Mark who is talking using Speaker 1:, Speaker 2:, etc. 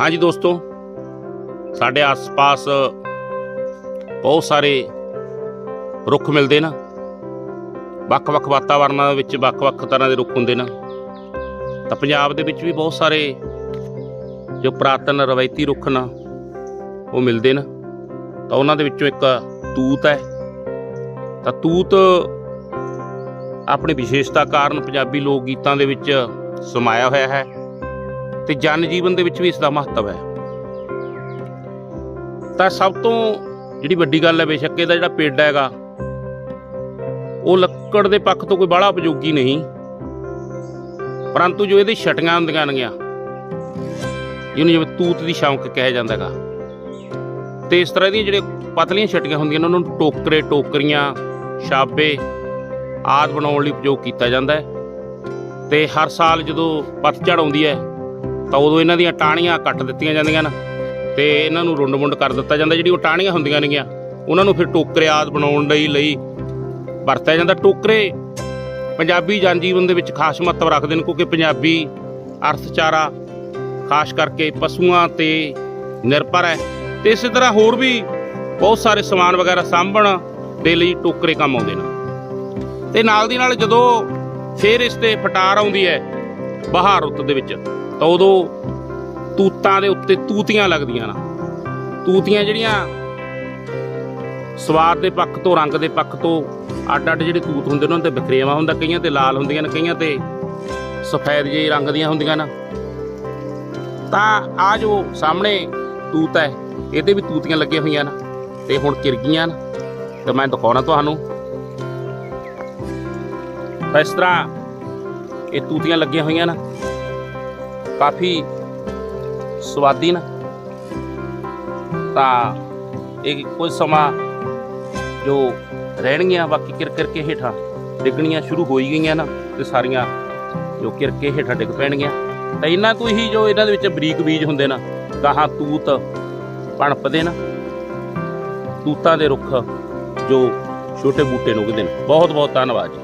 Speaker 1: ਹਾਂਜੀ ਦੋਸਤੋ, ਸਾਡੇ ਆਸ-ਪਾਸ ਬਹੁਤ ਸਾਰੇ ਰੁੱਖ ਮਿਲਦੇ ਨਾ। ਵੱਖ-ਵੱਖ ਵਾਤਾਵਰਨਾਂ ਦੇ ਵਿੱਚ ਵੱਖ-ਵੱਖ ਤਰ੍ਹਾਂ ਦੇ ਰੁੱਖ ਹੁੰਦੇ ਨਾ। ਤਾਂ ਪੰਜਾਬ ਦੇ ਵਿੱਚ ਵੀ ਬਹੁਤ ਸਾਰੇ ਜੋ ਪੁਰਾਤਨ ਰਵਾਇਤੀ ਰੁੱਖ ਨਾ, ਉਹ ਮਿਲਦੇ ਨਾ। ਤਾਂ ਉਹਨਾਂ ਦੇ ਵਿੱਚੋਂ ਇੱਕ ਤੂਤ ਹੈ। ਤਾਂ ਤੂਤ ਆਪਣੀ ਵਿਸ਼ੇਸ਼ਤਾ ਕਾਰਨ ਪੰਜਾਬੀ ਲੋਕ ਗੀਤਾਂ ਦੇ ਵਿੱਚ ਸਮਾਇਆ ਹੋਇਆ ਹੈ। ਤੇ ਜਨ ਜੀਵਨ ਦੇ ਵਿੱਚ ਵੀ ਇਸ ਦਾ ਮਹੱਤਵ ਹੈ। ਤਾਂ ਸਭ ਤੋਂ ਜਿਹੜੀ ਵੱਡੀ ਗੱਲ ਹੈ ਬੇਸ਼ੱਕ ਇਹਦਾ ਜਿਹੜਾ ਪੇੜ ਹੈਗਾ, ਉਹ ਲੱਕੜ ਦੇ ਪੱਖ ਤੋਂ ਕੋਈ ਬਾਹਲਾ ਉਪਯੋਗੀ ਨਹੀਂ। ਪਰੰਤੂ ਜੋ ਇਹਦੀ ਛਟੀਆਂ ਹੁੰਦੀਆਂ ਨੇਗੀਆਂ, ਜਿਹਨੂੰ ਜਿਵੇਂ ਤੂਤ ਦੀ ਸ਼ੌਂਕ ਕਿਹਾ ਜਾਂਦਾ ਹੈਗਾ, ਤੇ ਇਸ ਤਰ੍ਹਾਂ ਦੀਆਂ ਜਿਹੜੇ ਪਤਲੀਆਂ ਛਟੀਆਂ ਹੁੰਦੀਆਂ ਨੇ, ਉਹਨਾਂ ਨੂੰ ਟੋਕਰੇ, ਟੋਕਰੀਆਂ, ਛਾਬੇ ਆਦਿ ਬਣਾਉਣ ਲਈ ਉਪਯੋਗ ਕੀਤਾ ਜਾਂਦਾ ਹੈ। ਤੇ ਹਰ ਸਾਲ ਜਦੋਂ ਪਤਝੜ ਆਉਂਦੀ ਹੈ ਤਾਂ ਉਦੋਂ ਇਹਨਾਂ ਦੀਆਂ ਟਾਹਣੀਆਂ ਕੱਟ ਦਿੱਤੀਆਂ ਜਾਂਦੀਆਂ ਨੇ। ਤੇ ਇਹਨਾਂ ਨੂੰ ਰੁੰਡ-ਮੁੰਡ ਕਰ ਦਿੱਤਾ ਜਾਂਦਾ ਜਿਹੜੀ ਉਹ ਟਾਹਣੀਆਂ ਹੁੰਦੀਆਂ ਨੇਗੀਆਂ। ਉਹਨਾਂ ਨੂੰ ਫਿਰ ਟੋਕਰੇ ਆਦਿ ਬਣਾਉਣ ਲਈ ਲਈ ਵਰਤਿਆ ਜਾਂਦਾ। ਟੋਕਰੇ ਪੰਜਾਬੀ ਜਨਜੀਵਨ ਦੇ ਵਿੱਚ ਖਾਸ ਮਹੱਤਵ ਰੱਖਦੇ ਨੇ, ਕਿਉਂਕਿ ਪੰਜਾਬੀ ਅਰਥਚਾਰਾ ਖਾਸ ਕਰਕੇ ਪਸ਼ੂਆਂ ਤੇ ਨਿਰਭਰ ਹੈ। ਤੇ ਇਸੇ ਤਰ੍ਹਾਂ ਹੋਰ ਵੀ ਬਹੁਤ ਸਾਰੇ ਸਮਾਨ ਵਗੈਰਾ ਸਾਂਭਣ ਦੇ ਲਈ ਟੋਕਰੇ ਕੰਮ ਆਉਂਦੇ ਨੇ। ਤੇ ਨਾਲ ਦੀ ਨਾਲ ਜਦੋਂ ਫਿਰ ਇਸ ਤੇ ਫਟਾਰ ਆਉਂਦੀ ਹੈ ਬਹਾਰ ਰੁੱਤ ਦੇ ਵਿੱਚ, ਤਾਂ ਉਦੋਂ ਤੂਤਾਂ ਦੇ ਉੱਤੇ ਤੂਤੀਆਂ ਲੱਗਦੀਆਂ ਨਾ। ਤੂਤੀਆਂ ਜਿਹੜੀਆਂ ਸਵਾਦ ਦੇ ਪੱਖ ਤੋਂ, ਰੰਗ ਦੇ ਪੱਖ ਤੋਂ ਅੱਡ ਅੱਡ ਜਿਹੜੇ ਤੂਤ ਹੁੰਦੇ ਉਹਨਾਂ ਤੇ ਬਖਰੇਵਾ ਹੁੰਦਾ, ਕਈਆਂ ਤੇ ਲਾਲ ਹੁੰਦੀਆਂ ਨੇ, ਕਈਆਂ ਤੇ ਸਫੈਦ ਜਿਹੇ ਰੰਗ ਦੀਆਂ ਹੁੰਦੀਆਂ ਨਾ। ਤਾਂ ਆ ਜੋ ਸਾਹਮਣੇ ਤੂਤ ਹੈ, ਇਹਦੇ ਵੀ ਤੂਤੀਆਂ ਲੱਗੀਆਂ ਹੋਈਆਂ ਨੇ, ਤੇ ਹੁਣ ਕਿਰ ਗਈਆਂ ਨੇ। ਤੇ ਮੈਂ ਦਿਖਾਉਣਾ ਤੁਹਾਨੂੰ। ਇਸ ਤਰ੍ਹਾਂ ਇਹ ਤੂਤੀਆਂ ਲੱਗੀਆਂ ਹੋਈਆਂ ਨਾ, ਕਾਫੀ ਸਵਾਦੀ ਨਾ। ਤਾਂ ਇਹ ਕੁਝ ਸਮਾਂ ਜੋ ਰਹਿਣਗੀਆਂ, ਬਾਕੀ ਕਿਰ ਕੇ ਹੇਠਾਂ ਡਿੱਗਣੀਆਂ ਸ਼ੁਰੂ ਹੋਈ ਗਈਆਂ ਨਾ, ਤੇ ਸਾਰੀਆਂ ਜੋ ਕਿਰਕੇ ਹੇਠਾਂ ਡਿੱਗ ਪੈਣਗੀਆਂ। ਤਾਂ ਇਹਨਾਂ ਤੋਂ ਹੀ ਜੋ ਇਹਨਾਂ ਦੇ ਵਿੱਚ ਬਰੀਕ ਬੀਜ ਹੁੰਦੇ ਨਾ, ਗਾਹਾਂ ਤੂਤ ਪਣਪਦੇ ਨਾ, ਤੂਤਾਂ ਦੇ ਰੁੱਖ ਜੋ ਛੋਟੇ ਬੂਟੇ ਨੂੰ ਉਗਦੇ ਨੇ। ਬਹੁਤ ਬਹੁਤ ਧੰਨਵਾਦ ਜੀ।